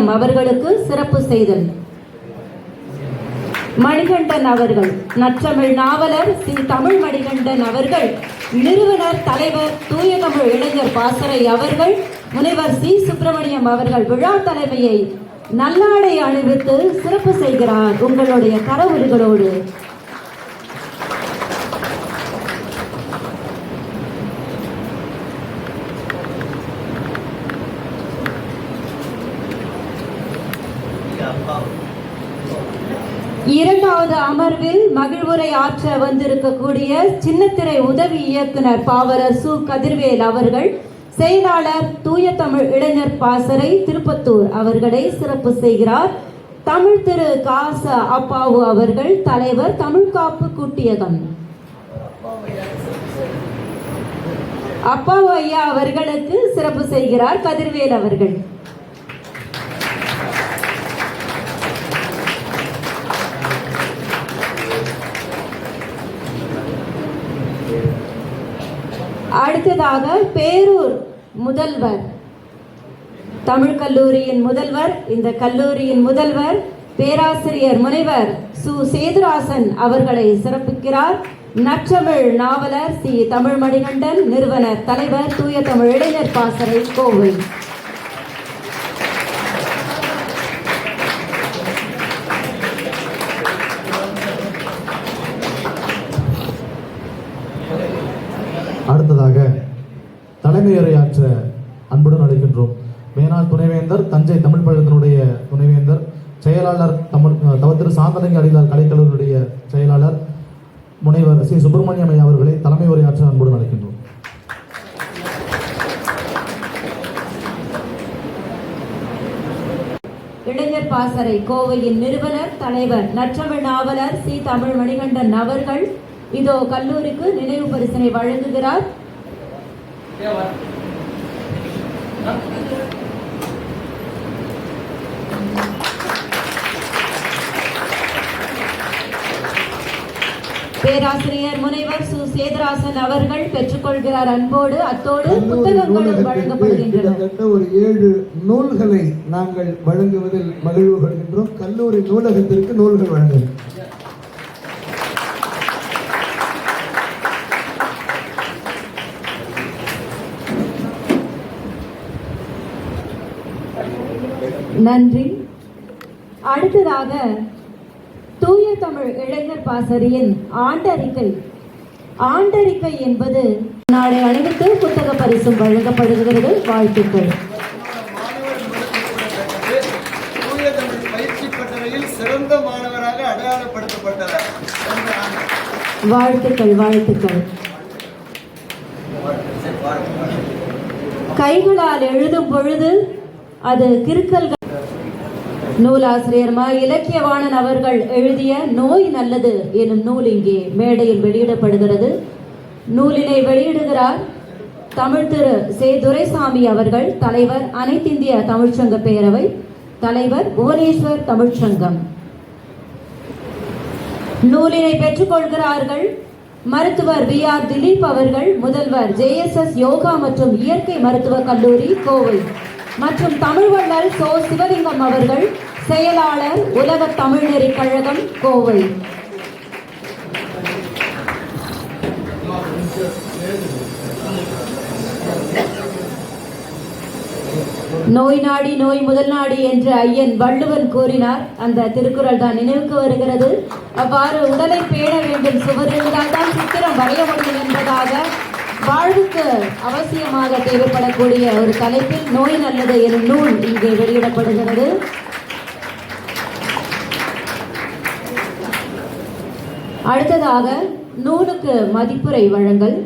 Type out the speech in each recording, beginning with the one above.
சுப்பிரமணியம் அவர்களுக்கு சிறப்பு செய்தல். மணிகண்டன் அவர்கள் நற்றமிழ் நாவலர் சி. தமிழ் மணிகண்டன் அவர்கள் நிறுவனர் தலைவர் தூய தமிழ் இளைஞர் பாசறை அவர்கள் முனைவர் சி. சுப்பிரமணியம் அவர்கள் விழா தலைமையை நல்லாடை அணிவித்து சிறப்பு செய்கிறார் உங்களுடைய கரவுகளோடு இரண்டாவது அமர்வில் மகிழ்வுரை ஆற்ற வந்திருக்கக்கூடிய சின்னத்திரை உதவி இயக்குனர் பாவலர் சு. கதிர்வேல் அவர்கள் செயலாளர் தூய தமிழ் இளைஞர் பாசறை திருப்பத்தூர் அவர்களை சிறப்பு செய்கிறார். தமிழ் திரு. காச அப்பாவு அவர்கள் தலைவர் தமிழ் காப்பு கூட்டியகம். அப்பாவு ஐயா அவர்களுக்கு சிறப்பு செய்கிறார் கதிர்வேல் அவர்கள். அடுத்ததாக பேரூர் முதல்வர். தமிழ் கல்லூரியின் முதல்வர் இந்த கல்லூரியின் முதல்வர் பேராசிரியர் முனைவர் சு. சேதுராசன் அவர்களை சிறப்பிக்கிறார். நற்றமிழ் நாவலர் சி. தமிழ் மணிகண்டன் நிறுவனர் தலைவர் தூய தமிழ் இளைஞர் பாசறை கோவை. அடுத்ததாக தலைமையுரையாற்ற அன்புடன் அழைக்கின்றோம். மேனாள் துணைவேந்தர் தஞ்சை தமிழ் பழகத்தினுடைய துணைவேந்தர் செயலாளர் தமிழ் தவத்திரு சாந்தலிங்க அடிகளார் கலைக்கல்லூரியுடைய செயலாளர் முனைவர் சி. சுப்பிரமணியம் ஐயா அவர்களை தலைமை உரையாற்ற அன்புடன் அழைக்கின்றோம். இளைஞர் பாசறை கோவையின் நிறுவனர் தலைவர் நற்றமிழ் நாவலர் சி. தமிழ் மணிகண்டன் அவர்கள் இதோ கல்லூரிக்கு நினைவு பரிசனை வழங்குகிறார். பேராசிரியர் முனைவர் சு. சேதராசன் அவர்கள் பெற்றுக்கொள்கிறார் அன்போடு அத்தோடு புத்தகங்களும் வழங்கப்படுகின்றன. ஒரு ஏழு நூல்களை நாங்கள் வழங்குவதில் மகிழ்வு கொள்கின்றோம். கல்லூரி நூலகத்திற்கு நூல்கள் வழங்குகிறோம் நன்றி. அடுத்ததாக தூய தமிழ் இளைஞர் பாசறையின் ஆண்டறிக்கை. ஆண்டறிக்கை என்பது நாளை அணிவித்து புத்தக பரிசும் வழங்கப்படுகிறது. வாழ்த்துக்கள். வாழ்த்துக்கள் வாழ்த்துக்கள். கைகளால் எழுதும் பொழுது அது கிறுக்கல்கள் நூலாசிரியர் இலக்கியவாணன் அவர்கள் எழுதிய நோய் நல்லது எனும் நூல் இங்கே மேடையில் வெளியிடப்படுகிறது. நூலினை வெளியிடுகிறார் தமிழ் திரு. சே. துரைசாமி அவர்கள் தலைவர் அனைத்திந்திய தமிழ்ச்சங்க பேரவை தலைவர் புவனேஸ்வர் தமிழ்ச்சங்கம். நூலினை பெற்றுக்கொள்கிறார்கள் மருத்துவர் வி. ஆர். திலீப் அவர்கள் முதல்வர் ஜேஎஸ்எஸ் யோகா மற்றும் இயற்கை மருத்துவக் கல்லூரி கோவை. மற்றும் தமிழ்வள்ளல் சோ. சிவலிங்கம் அவர்கள் செயலாளர் உலக தமிழ்நெறி கழகம் கோவை. நோய் நாடி நோய் முதல் நாடி என்று ஐயன் வள்ளுவன் கூறினார். அந்த திருக்குறள் தான் நினைவுக்கு வருகிறது. அவ்வாறு உடலை பேண வேண்டும். சுவர் இருந்தால் தான் சித்திரம் வரைய முடியும் என்பதாக வாழ்வுக்கு அவசியமாக தேவைப்படக்கூடிய ஒரு தலைப்பில் நோய் நல்லது எனும் நூல் இங்கே வெளியிடப்படுகிறது. அடுத்ததாக நூலுக்கு மதிப்புரை வழங்கல்.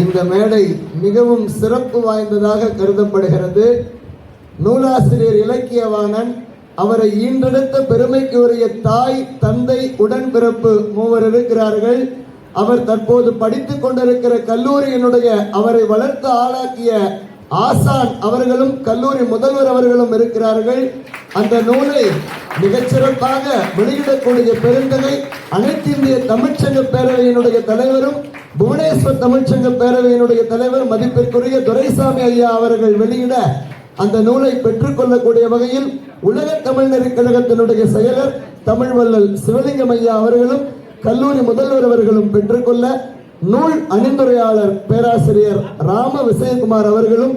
இந்த மேடை மிகவும் சிறப்பு வாய்ந்ததாக கருதப்படுகிறது. நூலாசிரியர் இலக்கியவாணன் அவரை ஈன்றெடுத்த பெருமைக்கு உரிய தாய் தந்தை உடன்பிறப்பு மூவர் இருக்கிறார்கள். அவர் தற்போது படித்துக் கொண்டிருக்கிற கல்லூரியினுடைய அவரை வளர்த்து ஆளாக்கிய ஆசான் அவர்களும் கல்லூரி முதல்வர் அவர்களும் இருக்கிறார்கள். அந்த நூலை மிகச்சிறப்பாக வெளியிடக்கூடிய பெருந்தகை அனைத்து இந்திய தமிழ்ச்சங்க பேரவையினுடைய தலைவரும் புவனேஸ்வர் தமிழ்ச்சங்க பேரவையினுடைய தலைவர் மதிப்பிற்குரிய துரைசாமி ஐயா அவர்கள் வெளியிட அந்த நூலை பெற்றுக்கொள்ளக்கூடிய வகையில் உலக தமிழ்நெறி கழகத்தினுடைய செயலர் தமிழ்வள்ளல் சிவலிங்கம் ஐயா அவர்களும் கல்லூரி முதல்வர் அவர்களும் பெற்றுக்கொள்ள நூல் அணிந்துரையாளர் பேராசிரியர் ராம விஜயகுமார் அவர்களும்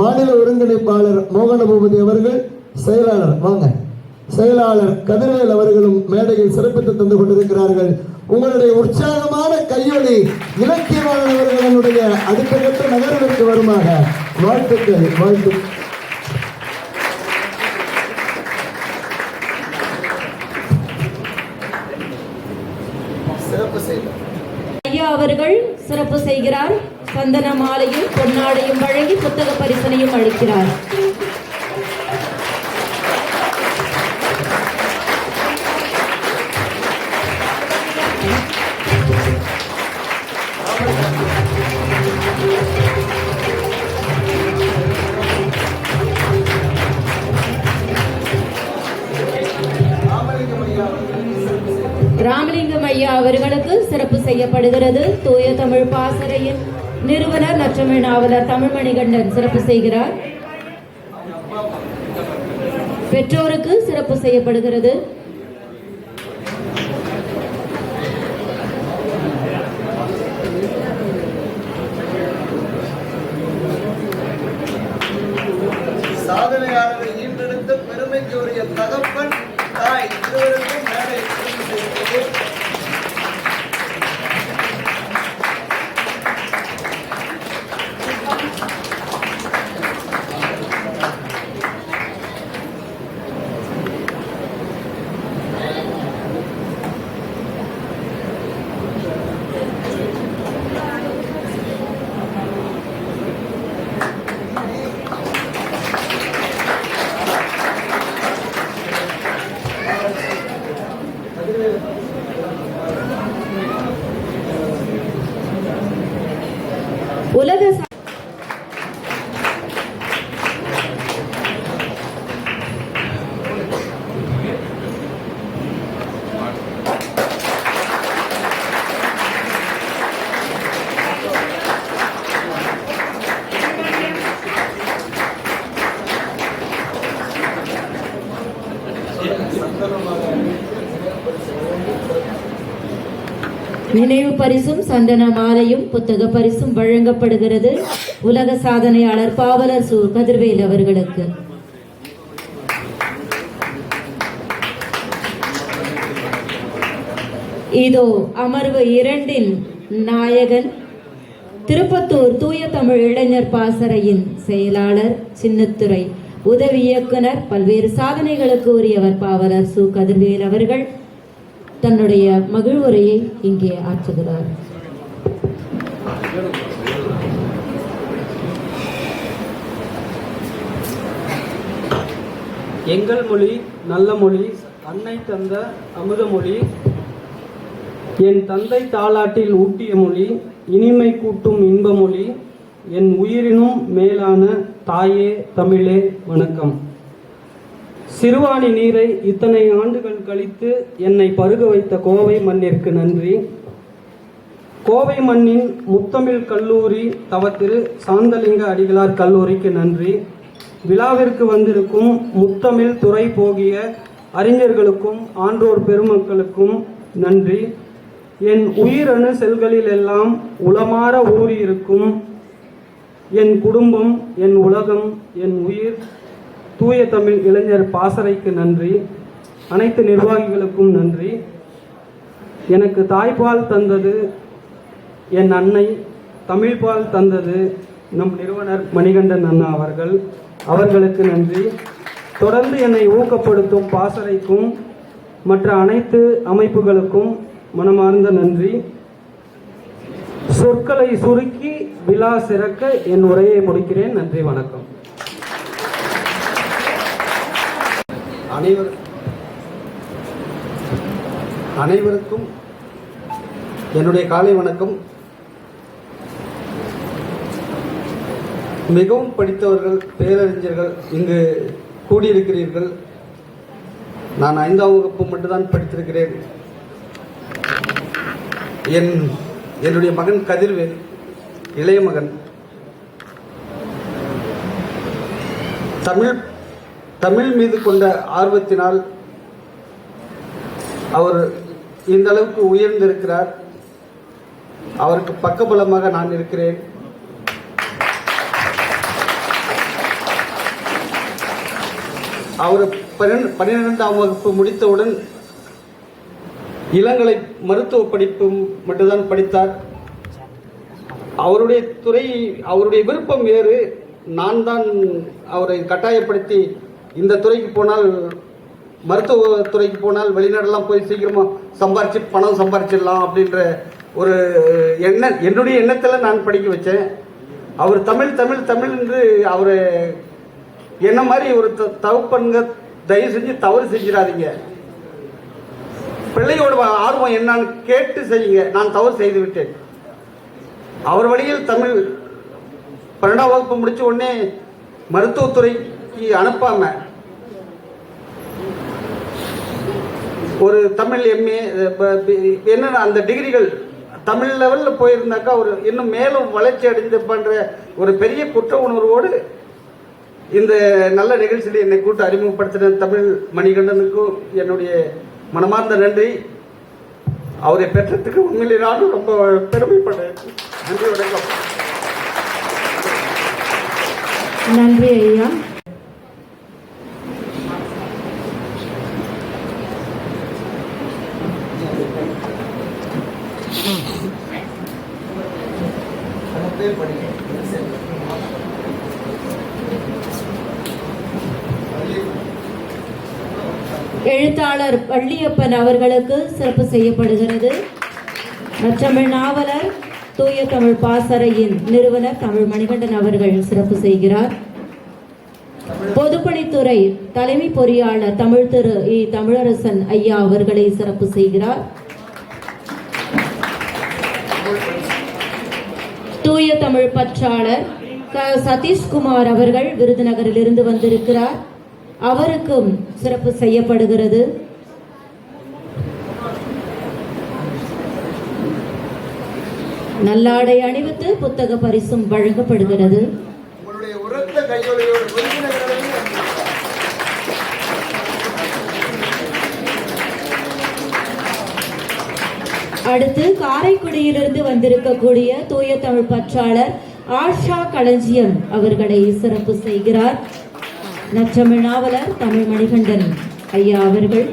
மாநில ஒருங்கிணைப்பாளர் மோகன பூபதி அவர்கள் செயலாளர் வாங்க. செயலாளர் கதிர்வேல் அவர்களும் மேடையில் சிறப்பித்து தந்து கொண்டிருக்கிறார்கள். உங்களுடைய உற்சாகமான கையொலி இலக்கியவாளர் அவர்களுடைய அடுத்த கட்ட நகர்விற்கு வருமாக. வாழ்த்துக்கள் வாழ்த்து அவர்கள் சிறப்பு செய்கிறார். சந்தன மாலையும் பொன்னாடையும் வழங்கி புத்தக பரிசனையும் அளிக்கிறார். செய்யப்படுகிறது தூய தமிழ் பாசறையின் நிறுவனர் நற்றமிழ் நாவலர் தமிழ்மணிகண்டன் சிறப்பு செய்கிறார். பெற்றோருக்கு சிறப்பு செய்யப்படுகிறது சாதனையாளரை ஈன்றெடுத்த பெருமைக்கு உரிய தகப்பன் தாய் இருவருக்கும் மேடை சிறப்பு செய்கிறது உலக ச- நினைவு பரிசும் சந்தன மாலையும் புத்தக பரிசும் வழங்கப்படுகிறது. உலக சாதனையாளர் பாவலர் சு கதிர்வேல் அவர்களுக்கு. இதோ அமர்வு இரண்டின் நாயகன் திருப்பத்தூர் தூய தமிழ் இளைஞர் பாசறையின் செயலாளர் சின்னத்துறை உதவி இயக்குனர் பல்வேறு சாதனைகளுக்கு உரியவர் பாவலர் சு கதிர்வேல் அவர்கள். தன்னுடைய மகிழ்வுரையை இங்கே ஆற்றுகிறார். எங்கள் மொழி நல்ல மொழி அன்னை தந்த அமுத மொழி என் தந்தை தாலாட்டில் ஊட்டிய மொழி இனிமை கூட்டும் இன்ப மொழி என் உயிரினும் மேலான தாயே தமிழே வணக்கம். சிறுவாணி நீரை இத்தனை ஆண்டுகள் கழித்து என்னை பருக வைத்த கோவை மண்ணிற்கு நன்றி. கோவை மண்ணின் முத்தமிழ் கல்லூரி தவத்திரு சாந்தலிங்க அடிகளார் கல்லூரிக்கு நன்றி. விழாவிற்கு வந்திருக்கும் முத்தமிழ் துறை போகிய அறிஞர்களுக்கும் ஆன்றோர் பெருமக்களுக்கும் நன்றி. என் உயிரணு செல்களில் எல்லாம் உளமாற ஊறியிருக்கும். என் குடும்பம் என் உலகம் என் உயிர் தூய தமிழ் இளைஞர் பாசறைக்கு நன்றி. அனைத்து நிர்வாகிகளுக்கும் நன்றி. எனக்கு தாய்ப்பால் தந்தது என் அன்னை தமிழ்பால் தந்தது நம் நிறுவனர் மணிகண்டன் அண்ணா அவர்கள். அவர்களுக்கு நன்றி. தொடர்ந்து என்னை ஊக்கப்படுத்தும் பாசறைக்கும் மற்ற அனைத்து அமைப்புகளுக்கும் மனமார்ந்த நன்றி. சொற்களை சுருக்கி விழா சிறக்க என் உரையை முடிக்கிறேன். நன்றி வணக்கம். அனைவர் அனைவருக்கும் என்னுடைய காலை வணக்கம். மிகவும் படித்தவர்கள் பேரறிஞர்கள் இங்கு கூடியிருக்கிறீர்கள். நான் ஐந்தாம் வகுப்பு மட்டும்தான் படித்திருக்கிறேன். என் என்னுடைய மகன் கதிர்வேல் இளைய மகன். தமிழ் தமிழ் மீது கொண்ட ஆர்வத்தினால் அவர் இந்த அளவுக்கு உயர்ந்திருக்கிறார். அவருக்கு பக்கபலமாக நான் இருக்கிறேன். அவர் பன்னிரெண்டாம் வகுப்பு முடித்தவுடன் இளங்கலை மருத்துவ படிப்பு மட்டும்தான் படித்தார். அவருடைய துறை அவருடைய விருப்பம் வேறு. நான் தான் அவரை கட்டாயப்படுத்தி இந்த துறைக்கு போனால் மருத்துவத்துறைக்கு போனால் வெளிநாடெல்லாம் போய் சீக்கிரமாக சம்பாரிச்சு பணம் சம்பாரிச்சிடலாம் அப்படின்ற ஒரு எண்ண என்னுடைய எண்ணத்தில் நான் படிக்க வச்சேன். அவர் தமிழ் தமிழ் தமிழ் என்று அவர் என்ன மாதிரி ஒரு த- தவப்பண்க தயவு செஞ்சு தவறு செஞ்சிடாதீங்க. பிள்ளையோட ஆர்வம் என்னான்னு கேட்டு செய்யுங்க. நான் தவறு செய்து விட்டேன். அவர் வழியில் தமிழ் பன்னெண்டாம் வகுப்பு முடித்த உடனே மருத்துவத்துறைக்கு அனுப்பாம ஒரு தமிழ் எம்ஏ என்ன அந்த டிகிரிகள் தமிழ் லெவலில் போயிருந்தாக்கா ஒரு இன்னும் மேலும் வளர்ச்சி அடைந்து பண்ற ஒரு பெரிய குற்ற உணர்வோடு இந்த நல்ல நிகழ்ச்சியில் என்னை கூட்டு அறிமுகப்படுத்தின தமிழ் மணிகண்டனுக்கும் என்னுடைய மனமார்ந்த நன்றி. அவரை பெற்றதுக்கு உண்மையிலே நானும் ரொம்ப பெருமைப்படுறேன். நன்றி வணக்கம். நன்றி ஐயா. எழுத்தாளர் வள்ளியப்பன் அவர்களுக்கு சிறப்பு செய்யப்படுகிறது. நற்றமிழ் நாவலர் தூய தமிழ் பாசறையின் நிறுவனர் தமிழ் மணிகண்டன் அவர்கள் சிறப்பு செய்கிறார். பொதுப்பணித்துறை தலைமை பொறியாளர் தமிழ் திரு இ தமிழரசன் ஐயா அவர்களை சிறப்பு செய்கிறார். தூய தமிழ் பற்றாளர் சதீஷ்குமார் அவர்கள் விருதுநகரிலிருந்து வந்திருக்கிறார். அவருக்கும் சிறப்பு செய்யப்படுகிறது. நல்லாடை அணிவித்து புத்தக பரிசும் வழங்கப்படுகிறது. அடுத்து காரைக்குடியிலிருந்து வந்திருக்கக்கூடிய தூய தமிழ் பற்றாளர் ஆஷா களஞ்சியம் அவர்களை சிறப்பு செய்கிறார். நற்றமிழ் நாவலர் தமிழ் மணிகண்டன். ஐயா அவர்கள்.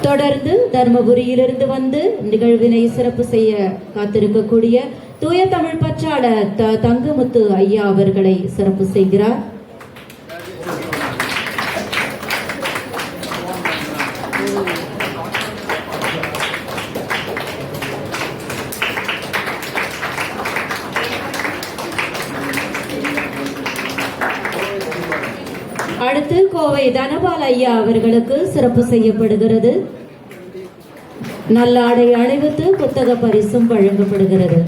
தொடர்ந்து தர்மபுரியிலிருந்து வந்து நிகழ்வினை சிறப்பு செய்ய காத்திருக்கக்கூடிய தூய தமிழ் பற்றாளர் த தங்கமுத்து ஐயா அவர்களை சிறப்பு செய்கிறார். அடுத்து கோவை தனபால் ஐயா அவர்களுக்கு சிறப்பு செய்யப்படுகிறது. நல்லாடை அணிவித்து புத்தக பரிசும் வழங்கப்படுகிறது.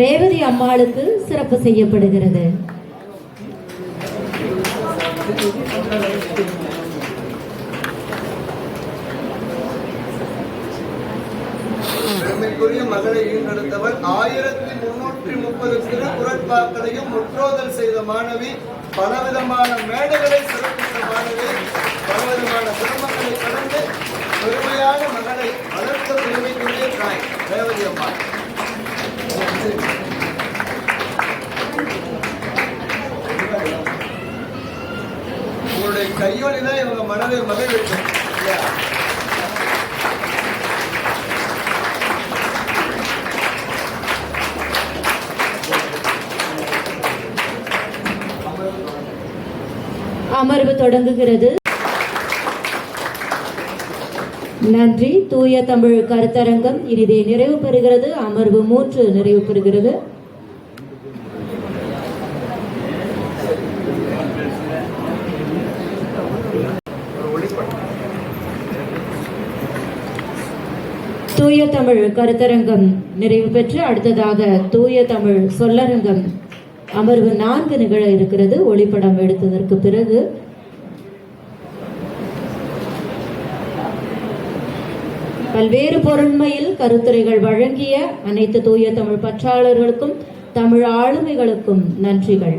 ரேவதி அம்மாளுக்கு சிறப்பு செய்யப்படுகிறது. மகளை ஈன்றெடுத்தவர். ஆயிரத்தி முன்னூற்றி முப்பது சிறு குரட்பாக்களையும் முற்றோதல் செய்த மாணவி பலவிதமான மேடைகளை சிறப்பித்த மாணவி பலவிதமான சிரமங்களை கடந்து பெருமையான மகளை வளர்த்த பெருமைக்குரிய தாய் ரேவதி அம்மா. உங்களுடைய கையொலி தான் இவங்க மனதை மகிழ்விக்கும் இல்லையா? தொடங்குகிறது. நன்றி. தூய தமிழ் கருத்தரங்கம் இனிதே நிறைவு பெறுகிறது. அமர்வு மூன்று நிறைவு பெறுகிறது. தூய தமிழ் கருத்தரங்கம் நிறைவு பெற்று அடுத்ததாக தூய தமிழ் சொல்லரங்கம் அமர்வு நான்கு நிகழ இருக்கிறது. ஒளிப்படம் எடுத்ததற்கு பிறகு பல்வேறு பொருண்மையில் கருத்துரைகள் வழங்கிய அனைத்து தூய தமிழ் பற்றாளர்களுக்கும் தமிழ் ஆளுமைகளுக்கும் நன்றிகள்.